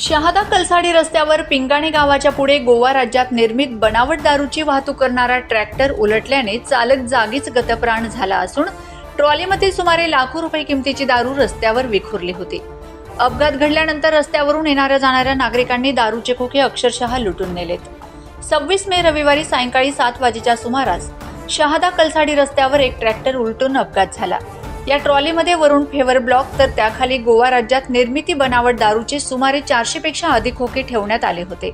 शहादा कलसाडी रस्त्यावर पिंगाणे गावाच्या पुढे गोवा राज्यात निर्मित बनावट दारूची वाहतूक करणारा ट्रॅक्टर उलटल्याने चालक जागीच गतप्राण झाला असून ट्रॉलीमध्ये सुमारे लाखो रुपये किमतीची दारू रस्त्यावर विखुरली होती. अपघात घडल्यानंतर रस्त्यावरून येणाऱ्या जाणाऱ्या नागरिकांनी दारूचे खोके अक्षरशः लुटून नेलेत. सव्वीस मे रविवारी सायंकाळी सात वाजेच्या सुमारास शहादा कलसाडी रस्त्यावर एक ट्रॅक्टर उलटून अपघात झाला. या ट्रॉलीमध्ये वरून फेवर ब्लॉक तर त्याखाली गोवा राज्यात निर्मिती बनावट दारूचे सुमारे चारशेपेक्षा अधिक खोके ठेवण्यात आले होते.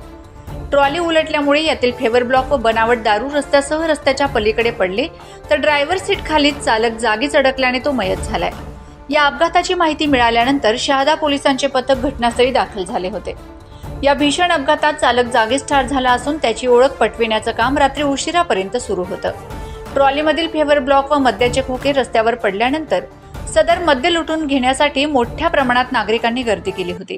ट्रॉली उलटल्यामुळे यातील फेवर ब्लॉक व बनावट दारू रस्त्यासह रस्त्याच्या पलीकडे पडले तर ड्रायव्हर सीट खालीच चालक जागीच अडकल्याने तो मयत झालाय. या अपघाताची माहिती मिळाल्यानंतर शहादा पोलिसांचे पथक घटनास्थळी दाखल झाले होते. या भीषण अपघातात चालक जागीच ठार झाला असून त्याची ओळख पटविण्याचं काम रात्री उशिरापर्यंत सुरू होतं. ट्रॉलीमधील फेवर ब्लॉक व मद्याचे खोके रस्त्यावर पडल्यानंतर सदर मद्य लुटून घेण्यासाठी मोठ्या प्रमाणात नागरिकांनी गर्दी केली होती.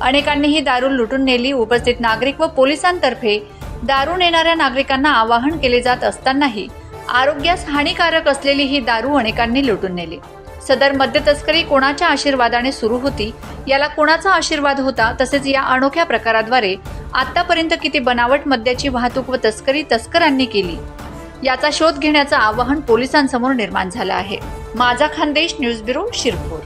अनेकांनी ही दारू लुटून नेली. उपस्थित नागरिक व पोलिसांतर्फे दारू नेणाऱ्या नागरिकांना आवाहन केले जात असतानाही आरोग्यास हानिकारक असलेली ही दारू अनेकांनी लुटून नेली. सदर मद्य तस्करी कोणाच्या आशीर्वादाने सुरू होती याला कोणाचा आशीर्वाद होता तसेच या अनोख्या प्रकाराद्वारे आतापर्यंत किती बनावट मद्याची वाहतूक व तस्करी तस्करांनी केली याचा शोध घेण्याचं आवाहन पोलिसांसमोर निर्माण झालं आहे. माझा खानदेश न्यूज ब्युरो शिरपूर.